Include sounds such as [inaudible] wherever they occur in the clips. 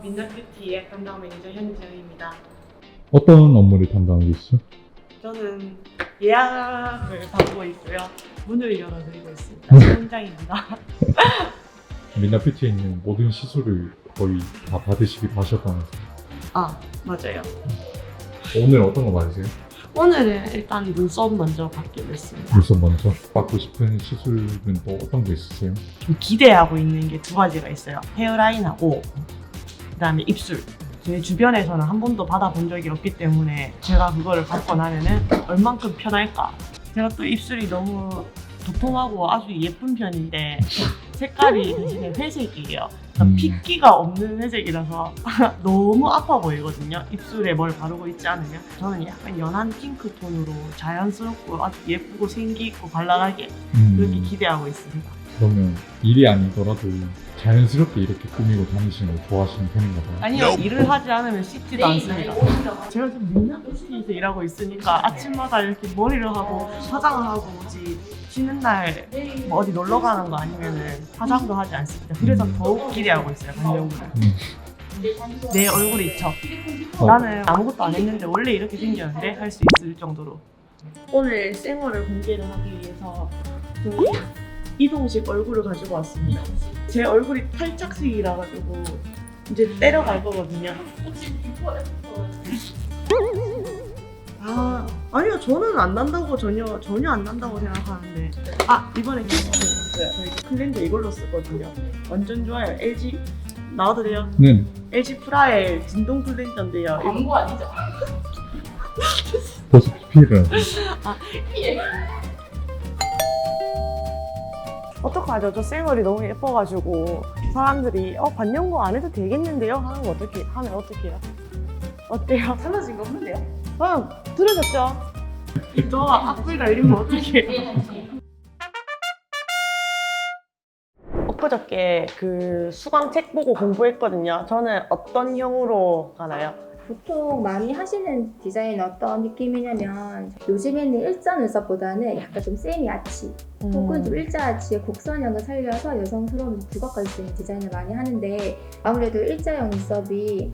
안녕하세요. 민낯뷰티의 담당 매니저 현지영입니다. 어떤 업무를 담당하고 있어? 저는 예약을 받고 있고요. 문을 열어드리고 있습니다. 팀장입니다. 민나피티에 [laughs] 있는 모든 시술을 거의 다 받으시기도 하셨다면서요. 아, 맞아요. 오늘 어떤 거 받으세요? 오늘은 일단 눈썹 먼저 받기로 했습니다. 물론 먼저 받고 싶은 시술은 또 어떤 게 있으세요? 좀 기대하고 있는 게 두 가지가 있어요. 헤어라인하고 그다음에 입술. 제 주변에서는 한 번도 받아본 적이 없기 때문에 제가 그거를 받고 나면은 얼만큼 편할까. 제가 또 입술이 너무 도톰하고 아주 예쁜 편인데 색깔이 대신에 회색이에요. 그러니까 음. 핏기가 없는 회색이라서 [laughs] 너무 아파 보이거든요. 입술에 뭘 바르고 있지 않으면 저는 약간 연한 핑크 톤으로 자연스럽고 아주 예쁘고 생기 있고 발랄하게 음, 그렇게 기대하고 있습니다. 그러면 일이 아니더라도 자연스럽게 이렇게 꾸미고 다니시는 걸 좋아하시는 편인가 봐요. 아니요 일을 하지 않으면 씻지도 않습니다. [laughs] 제가 지금 민낯뷰티에서 일하고 있으니까 아침마다 이렇게 머리를 하고 화장을 하고 오지 쉬는 날 뭐 어디 놀러 가는 거 아니면은 화장도 하지 않습니다. 그래서 더욱 기대하고 있어요 강명구를. 음. 내 얼굴이 있죠. 어. 나는 아무것도 안 했는데 원래 이렇게 생겼는데 할 수 있을 정도로. 오늘 생얼을 공개를 하기 위해서 저희 이동식 얼굴을 가지고 왔습니다. 제 얼굴이 탈착식이라 가지고 이제 때려갈 거거든요. 아 아니요 저는 안 난다고 전혀 전혀 안 난다고 생각하는데 아 이번에 키스가 있어요. 저희 클렌저 이걸로 쓰거든요. 완전 좋아요. LG 나와도 돼요? 네. LG 프라의 진동 클렌저인데요. 이거 광고 아니죠? 벌써 PPL을 어떡하죠? 저 생얼이 너무 예뻐가지고 사람들이 어 반영구 안 해도 되겠는데요? 하는 거 어떻게 하면 어떡해요? 어때요? 달라진 거 없는데요? 어, 들으셨죠? 저 악플 달리면 어떡해요? 엊그저께 그 수강 책 보고 공부했거든요. 저는 어떤 형으로 가나요? 보통 많이 하시는 디자인 어떤 느낌이냐면 요즘에는 일자 눈썹보다는 약간 좀 세미 아치 혹은 좀 일자 아치의 곡선형을 살려서 여성스러움을 부각할 수 있는 디자인을 많이 하는데 아무래도 일자형 눈썹이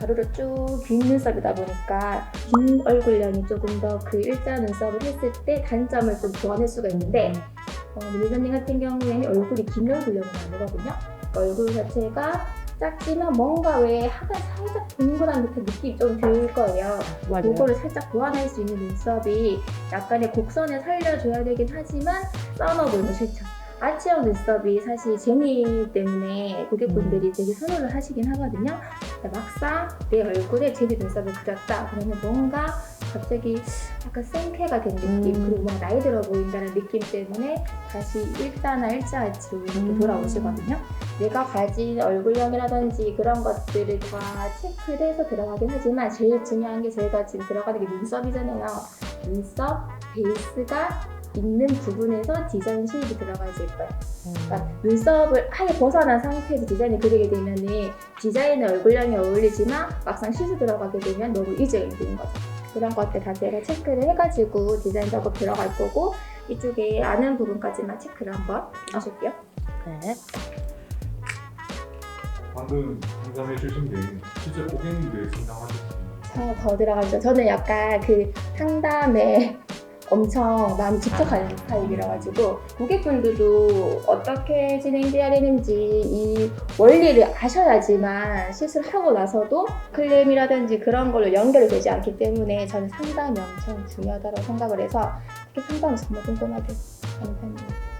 가로로 쭉 긴 눈썹이다 보니까 긴 얼굴형이 조금 더 그 일자 눈썹을 했을 때 단점을 좀 보완할 수가 있는데 어, 미선님 같은 경우에는 얼굴이 긴 얼굴형은 아니거든요. 그러니까 얼굴 자체가 작지만 뭔가 왜 하가 살짝 동그란 듯한 느낌이 좀 들 거예요. 맞아요. 그거를 살짝 보완할 수 있는 눈썹이 약간의 곡선을 살려줘야 되긴 하지만 써너 보이는 싫죠. 아치형 눈썹이 사실 재미 때문에 고객분들이 되게 선호를 하시긴 하거든요. 근데 막상 내 얼굴에 제니 눈썹을 그렸다 그러면 뭔가 갑자기 약간 생쾌가 된 느낌 음. 그리고 막 나이 들어 보인다는 느낌 때문에 다시 일자나 일자 아치로 이렇게 음. 돌아오시거든요. 내가 가진 얼굴형이라든지 그런 것들을 다 체크를 해서 들어가긴 하지만 제일 중요한 게 저희가 지금 들어가는 게 눈썹이잖아요. 눈썹 베이스가 있는 부분에서 디자인 쉐입이 들어가야될 거예요. 그러니까 눈썹을 아예 벗어난 상태에서 디자인을 그리게 되면은 디자인의 얼굴형이 어울리지만 막상 시술 들어가게 되면 너무 이질이 되는 거죠. 그런 것들 다 제가 체크를 해가지고 디자인 작업 들어갈 거고 이쪽에 아는 부분까지만 체크를 한번 해줄게요. 네. 방금 상담해 주신 게 실제 고객님들 상담하셨습니다. 하나 더 들어가죠. 저는 약간 그 상담에 엄청 많이 집착하는 타입이라 가지고 고객분들도 어떻게 진행돼야 되는지 이 원리를 아셔야지만 시술하고 나서도 클레임이라든지 그런 걸로 연결이 되지 않기 때문에 저는 상담이 엄청 중요하다고 생각을 해서 특히 상담을 정말 꼼꼼하게 하는 편이에요.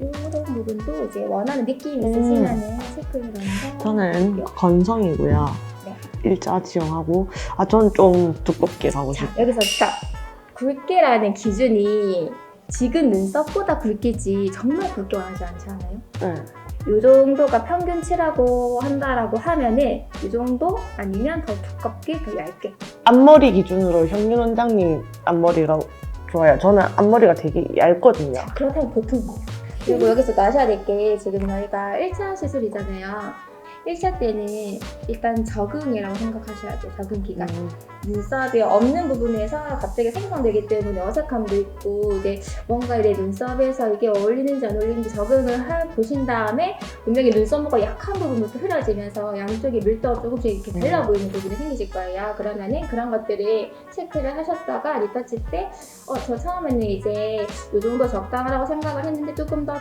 이런 부분도 이제 원하는 느낌이 음. 있으시면은 체크를 한번 저는. 건성이고요. 네. 일자 지형하고 아 저는 좀 두껍게 가고 자, 싶어요. 여기서 자 굵게라는 기준이 지금 눈썹보다 굵게지 정말 굵게 원하지 않지 않아요? 네. 이 정도가 평균치라고 한다라고 하면은 이 정도 아니면 더 두껍게 더 얇게 앞머리 기준으로 현균 원장님 앞머리가 좋아요. 저는 앞머리가 되게 얇거든요. 그렇다면 보통 거예요. 그리고 여기서 아셔야 될 게 지금 저희가 1차 시술이잖아요. 1차 때는 일단 적응이라고 생각하셔야 돼요. 적응 기간. 음. 눈썹이 없는 부분에서 갑자기 생성되기 때문에 어색함도 있고 이제 뭔가 내 눈썹에서 이게 어울리는지 안 어울리는지 적응을 해 보신 다음에 분명히 눈썹모가 약한 부분부터 흐려지면서 양쪽에 밀도가 조금씩 이렇게 달라 음. 보이는 부분이 생기실 거예요. 그러면은 그런 것들을 체크를 하셨다가 리터치 때 어, 저 처음에는 이제 이 정도 적당하다고 생각을 했는데 조금 더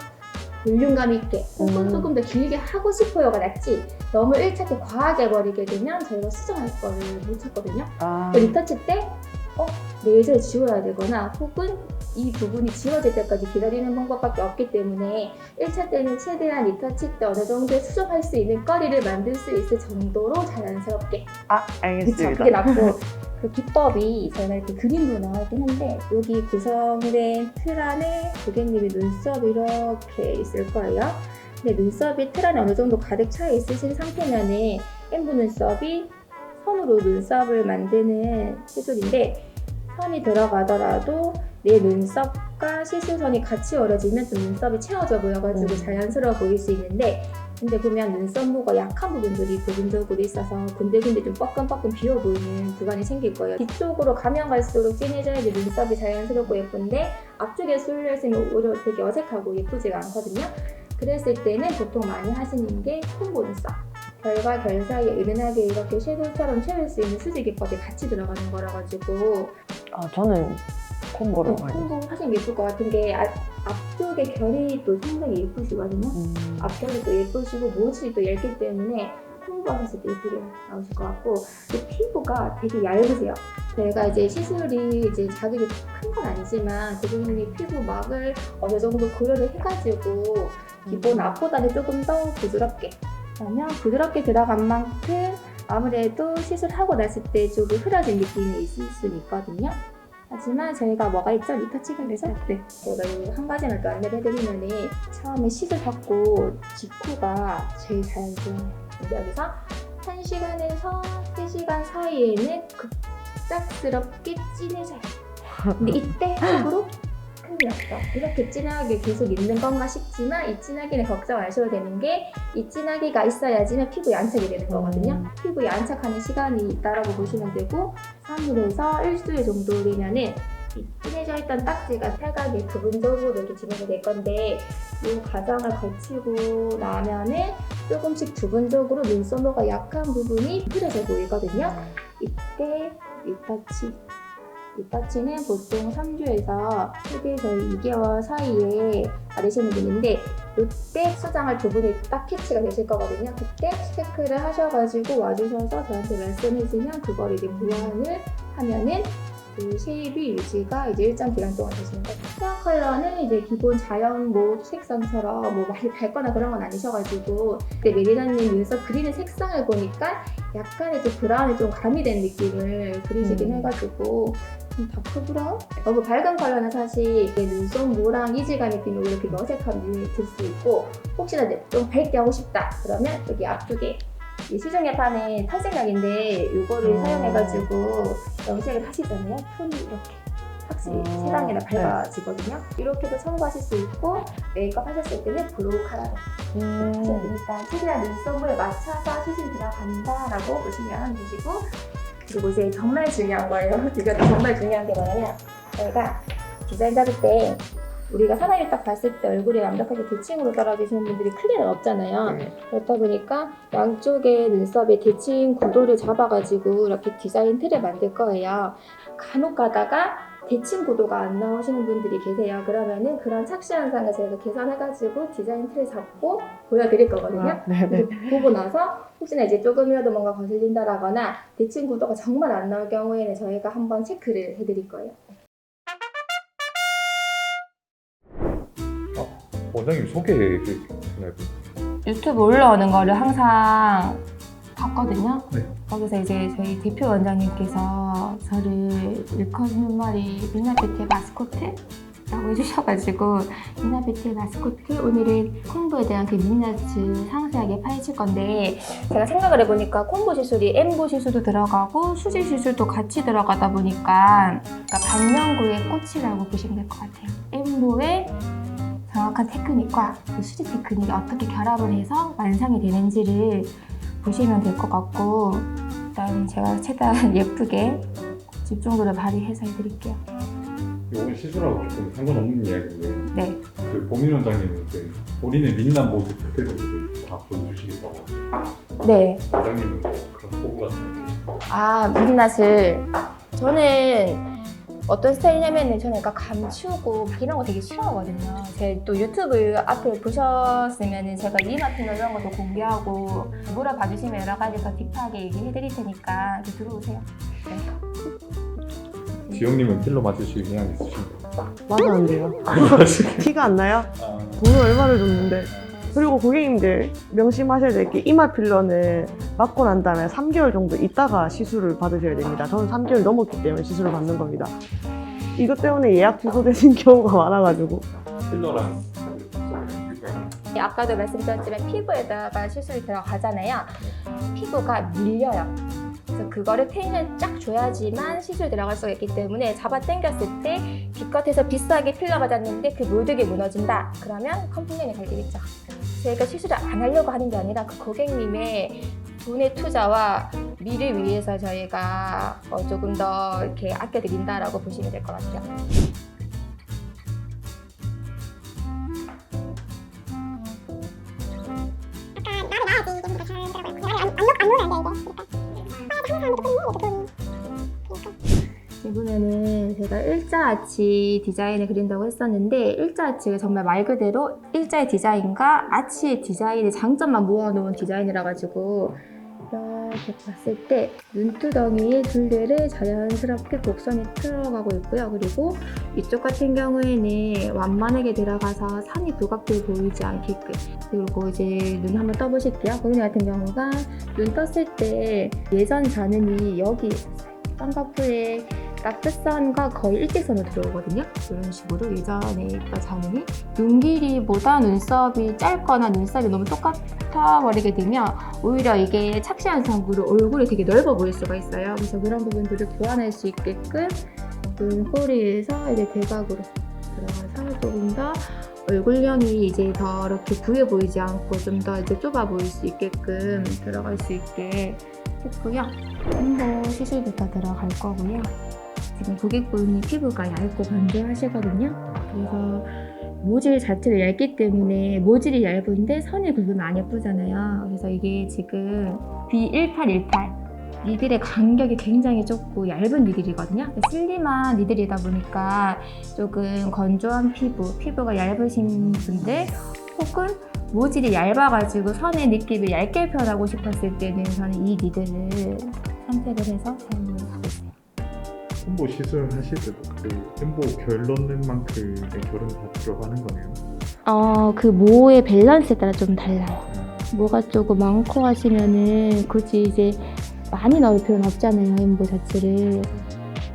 볼륨감 있게 혹은 음. 조금 더 길게 하고 싶어요가 낫지 너무 1차 때 과하게 버리게 되면 저희가 수정할 거를 못 찾거든요. 아. 그 리터치 때, 어, 레이저를 지워야 되거나 혹은 이 부분이 지워질 때까지 기다리는 방법밖에 없기 때문에 1차 때는 최대한 리터치 때 어느 정도 수정할 수 있는 거리를 만들 수 있을 정도로 자연스럽게. 아, 그쵸? 알겠습니다. 그게 낫고. [laughs] 그 기법이 저희가 이렇게 그림으로 나와있긴 한데 여기 구성된 틀 안에 고객님의 눈썹이 이렇게 있을 거예요. 근데 눈썹이 틀 안에 어느 정도 가득 차 있으신 상태면은 엠브 눈썹이 선으로 눈썹을 만드는 시술인데 선이 들어가더라도 내 눈썹과 시술선이 같이 어려지면 좀 눈썹이 채워져 보여가지고 음. 자연스러워 보일 수 있는데 근데 보면 눈썹모가 약한 부분들이 부분적으로 있어서 군데군데 좀 뻐끔뻐끔 비어 보이는 구간이 생길 거예요. 뒤쪽으로 가면 갈수록 진해져야지 눈썹이 자연스럽고 예쁜데 앞쪽에 쏠려 있으면 오히려 되게 어색하고 예쁘지가 않거든요. 그랬을 때는 보통 많이 하시는 게 콤보 눈썹. 결과 결 사이에 은은하게 이렇게 섀도우처럼 채울 수 있는 수지 기법이 같이 들어가는 거라 가지고 아, 저는 콤보로 어, 많이. 콤보 하시면 예쁠 것 같은 게 아- 앞쪽에 결이 또 상당히 예쁘시거든요. 음. 앞결이 또 예쁘시고 모질이 또 얇기 때문에 홍보하셨을 때 예쁘게 나오실 것 같고 또 피부가 되게 얇으세요. 저희가 이제 시술이 이제 자극이 큰 건 아니지만 고객님이 피부 막을 어느 정도 고려를 해가지고 기본 앞보다는 조금 더 부드럽게 그러면 부드럽게 들어간 만큼 아무래도 시술하고 났을 때 조금 흐려진 느낌이 있을 수는 있거든요. 하지만 저희가 뭐가 있죠? 리터치가 돼서 네. 제가 이한 가지만 또 안내를 해드리면은 처음에 시술 받고 직후가 제일 자연스러워요. 여기서 1시간에서 3시간 사이에는 급작스럽게 진해져요. 근데 [laughs] 이때 속으로 났다. 이렇게 진하게 계속 있는 건가 싶지만 이 진하기는 걱정 안 하셔도 되는 게이 진하기가 있어야지만 피부 양착이 되는 거거든요. 음. 피부 양착하는 시간이 있다라고 보시면 되고 3일에서 일주일 정도 되면은 이 진해져 있던 딱지가 탈각이 부분적으로 이렇게 진행이 될 건데 이 과정을 거치고 나면은 조금씩 부분적으로 눈썹모가 약한 부분이 흐려져 보이거든요. 이때 리터치. 리터치는 보통 3주에서 최대 저희 2개월 사이에 받으시는 분인데 이때 수정할 부분이 딱 캐치가 되실 거거든요. 그때 체크를 하셔가지고 와주셔서 저한테 말씀해주면 그걸 이제 보완을 하면은 그 쉐입이 유지가 이제 일정 기간 동안 되시는 거죠. 헤어 컬러는 이제 기본 자연 뭐 색상처럼 뭐 많이 밝거나 그런 건 아니셔가지고 근데 메리나님 눈썹 그리는 색상을 보니까 약간의 좀 브라운이 좀 가미된 느낌을 그리시긴 음. 해가지고 좀 다크 브라운? 너무 밝은 컬러는 사실 이게 눈썹 모랑 이질감이 있으면 이렇게 어색함이 들 수 있고 혹시나 좀 밝게 하고 싶다 그러면 여기 앞쪽에 이 시중에 파는 탈색약인데 이거를 음. 사용해가지고 염색을 하시잖아요 톤이 이렇게 확실히 음. 세상에나 밝아지거든요 이렇게도 참고하실 수 있고 메이크업 하셨을 때는 브로우 카라로 음. 되니까 최대한 눈썹을 맞춰서 시술 들어간다라고 보시면 되시고 그리고 이제 정말 중요한 거예요. [laughs] 이거 정말 중요한 게 뭐냐면 저희가 디자인 잡을 때 우리가 사람이 딱 봤을 때 얼굴이 완벽하게 대칭으로 떨어지시는 분들이 클리는 없잖아요. 네. 그렇다 보니까 양쪽에 눈썹의 대칭 구도를 잡아가지고 이렇게 디자인 틀을 만들 거예요. 간혹 가다가 대칭 구도가 안 나오시는 분들이 계세요. 그러면은 그런 착시 현상을 저희가 계산해가지고 디자인 틀을 잡고 보여드릴 거거든요. 아, 네네. 보고 나서 혹시나 이제 조금이라도 뭔가 거슬린다라거나 대칭 구도가 정말 안 나올 경우에는 저희가 한번 체크를 해드릴 거예요. 원장님 소개해 주나요? 유튜브 올라오는 거를 항상 봤거든요. 네. 거기서 이제 저희 대표 원장님께서 저를 일컷 눈머리 미나비트의 마스코트 라고 해주셔가지고 미나비트의 마스코트 오늘은 콤보에 대한 그 민낯을 상세하게 파헤칠 건데 제가 생각을 해보니까 콤보 시술이 엠보 시술도 들어가고 수지 시술도 같이 들어가다 보니까 그러니까 반영구의 꽃이라고 보시면 될 것 같아요. 엠보의 정확한 테크닉과 그 수지 테크닉이 어떻게 결합을 해서 완성이 되는지를 보시면 될 것 같고 일단 제가 최대한 [laughs] 예쁘게 집중도를 발휘해서 해드릴게요. 이건 시술하고 조금 상관없는 이야기인데 네. 그 보민 원장님은 이제 본인의 민낯 모습 그대로 이제 다 보여주시겠다고 네. 원장님은 뭐 그런 포부 같은 거 아 민낯을 저는 어떤 스타일이냐면은 저는 약간 감추고 막 이런 거 되게 싫어하거든요. 제 또 유튜브 앞에 보셨으면은 제가 같은 거 이런 것도 공개하고 물어봐 주시면 여러 가지 더 딥하게 얘기해 드릴 테니까 들어오세요. 지영님은 필러 맞으실 의향 있으신가요? 맞았는데요. [laughs] 티가 안 나요? 아, 돈을 얼마를 줬는데. 그리고 고객님들 명심하셔야 될 게 이마 필러는 맞고 난 다음에 3개월 정도 있다가 시술을 받으셔야 됩니다. 저는 3개월 넘었기 때문에 시술을 받는 겁니다. 이것 때문에 예약 취소되신 [laughs] 경우가 많아가지고. 필러랑 네, 아까도 말씀드렸지만 피부에다가 시술이 들어가잖아요. 피부가 밀려요. 그래서 그거를 텐션 쫙 줘야지만 시술 들어갈 수가 있기 때문에 잡아 당겼을 때 기껏해서 비싸게 필러 맞았는데 그 모든 게 무너진다. 그러면 컴플레인이 갈 되겠죠. 저희가 시술을 안 하려고 하는 게 아니라 그 고객님의 돈의 투자와 미를 위해서 저희가 어, 조금 더 이렇게 아껴드린다라고 보시면 될 것 같아요. 이번에는 제가 일자 아치 디자인을 그린다고 했었는데 일자 아치가 정말 말 그대로 일자의 디자인과 아치의 디자인의 장점만 모아놓은 디자인이라 가지고 이렇게 봤을 때 눈두덩이의 둘레를 자연스럽게 곡선이 들어가고 있고요. 그리고 이쪽 같은 경우에는 완만하게 들어가서 산이 부각돼 보이지 않게끔 그리고 이제 눈 한번 떠보실게요. 고객님 같은 경우가 눈 떴을 때 예전 자눈이 여기 쌍꺼풀에 딱 끝선과 거의 일직선으로 들어오거든요. 이런 식으로 예전에 있던 자눈이 눈 길이보다 눈썹이 짧거나 눈썹이 너무 똑같아 버리게 되면 오히려 이게 착시 현상으로 얼굴이 되게 넓어 보일 수가 있어요. 그래서 그런 부분들을 보완할 수 있게끔 눈꼬리에서 이제 대각으로 들어가서 조금 더 얼굴형이 이제 더 이렇게 부해 보이지 않고 좀 더 이제 좁아 보일 수 있게끔 들어갈 수 있게 했고요. 햄버 시술부터 들어갈 거고요. 지금 고객분이 피부가 얇고 반대하시거든요. 그래서 모질 자체를 얇기 때문에 모질이 얇은데 선을 긋으면 안 예쁘잖아요. 그래서 이게 지금 B1818 니들의 간격이 굉장히 좁고 얇은 니들이거든요. 슬림한 니들이다 보니까 조금 건조한 피부, 피부가 얇으신 분들 혹은 모질이 얇아가지고 선의 느낌을 얇게 표현하고 싶었을 때는 저는 이 니들을 선택을 해서 있어요. 햄보 시술 하실 때도 그 햄보 결 넣는 만큼의 결은 다 들어가는 거네요. 어, 그 모의 밸런스에 따라 좀 달라요. 뭐가 조금 많고 하시면은 굳이 이제 많이 넣을 필요는 없잖아요, 엠보 자체를.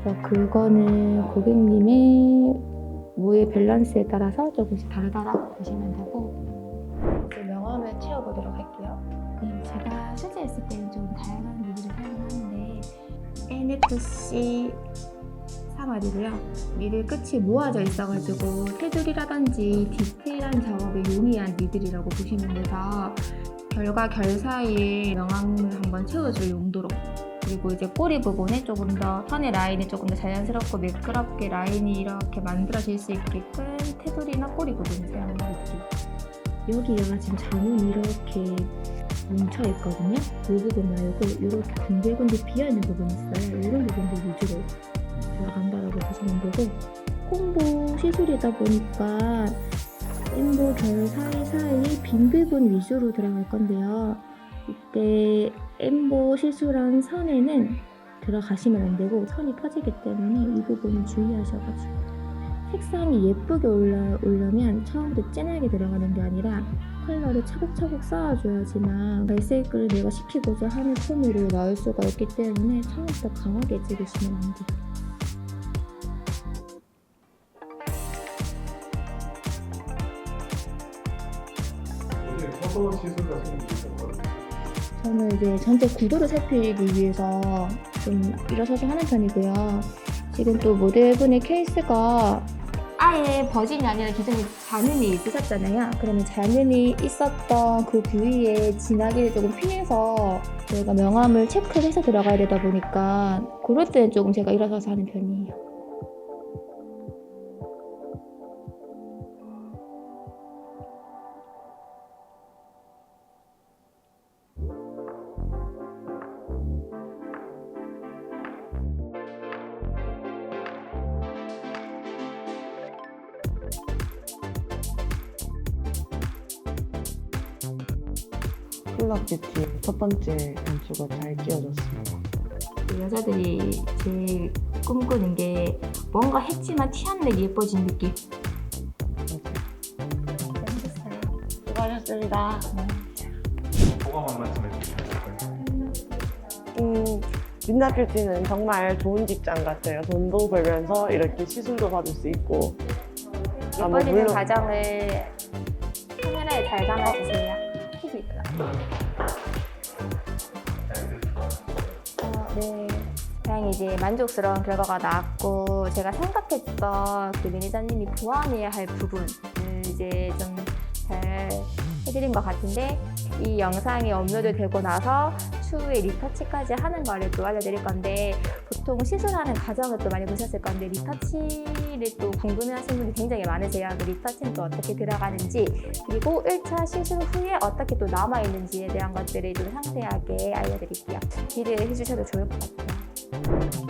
그래서 그거는 고객님의 모의 밸런스에 따라서 조금씩 다르다라고 보시면 되고. 이제 명암을 채워보도록 할게요. 네, 제가 실제 했을 때는 좀 다양한 미드를 사용하는데 NFC 상아리고요. 미들 끝이 모아져 있어가지고 테두리라든지 디테일한 작업에 용이한 미들이라고 보시면 돼서 결과 결 사이에 명암을 한번 채워줄 용도로 그리고 이제 꼬리 부분에 조금 더 선의 라인이 조금 더 자연스럽고 매끄럽게 라인이 이렇게 만들어질 수 있게끔 테두리나 꼬리 부분을 사용하고 있고 여기가 지금 자문이 이렇게 뭉쳐 있거든요. 이 부분 말고 이렇게 군들군들 비어 있는 부분이 있어요. 이런 부분들 위주로 들어간다라고 보시면 되고 콤보 시술이다 보니까 엠보 결 사이사이 빈 부분 위주로 들어갈 건데요. 이때 엠보 시술한 선에는 들어가시면 안 되고 선이 퍼지기 때문에 이 부분은 주의하셔가지고 색상이 예쁘게 올라, 오려면 처음부터 진하게 들어가는 게 아니라 컬러를 차곡차곡 쌓아줘야지만 발색을 내가 시키고자 하는 톤으로 나올 수가 있기 때문에 처음부터 강하게 찍으시면 안 돼요. 저는 이제 전체 구도를 살피기 위해서 좀 일어서서 하는 편이고요. 지금 또 모델분의 케이스가 아예 버진이 아니라 기존에 잔흔이 있으셨잖아요. 그러면 잔흔이 있었던 그 부위에 진하기를 조금 피해서 저희가 명암을 체크를 해서 들어가야 되다 보니까 그럴 때는 조금 제가 일어서서 하는 편이에요. 클럽 뷰티 첫 번째 단추가 잘 끼워졌습니다. 그 여자들이 제일 꿈꾸는 게 뭔가 했지만 티 안 내게 예뻐진 느낌. 수고하셨습니다. 소감 한 말씀 해주세요. 음, 민나 뷰티는 정말 좋은 직장 같아요. 돈도 벌면서 이렇게 시술도 받을 수 있고. 아, 뭐 예뻐지는 물론- 과정을 카메라에 잘 담아주세요. 어, 네. 다행히 이제 만족스러운 결과가 나왔고 제가 생각했던 그 매니저님이 보완해야 할 부분을 이제 좀 잘 해드린 것 같은데 이 영상이 업로드 되고 나서 추후에 리터치까지 하는 거를 또 알려드릴 건데 보통 시술하는 과정을 또 많이 보셨을 건데 리터치를 또 궁금해하시는 분들이 굉장히 많으세요. 그 리터치는 또 어떻게 들어가는지 그리고 1차 시술 후에 어떻게 또 남아 있는지에 대한 것들을 좀 상세하게 알려드릴게요. 기대해 주셔도 좋을 것 같아요.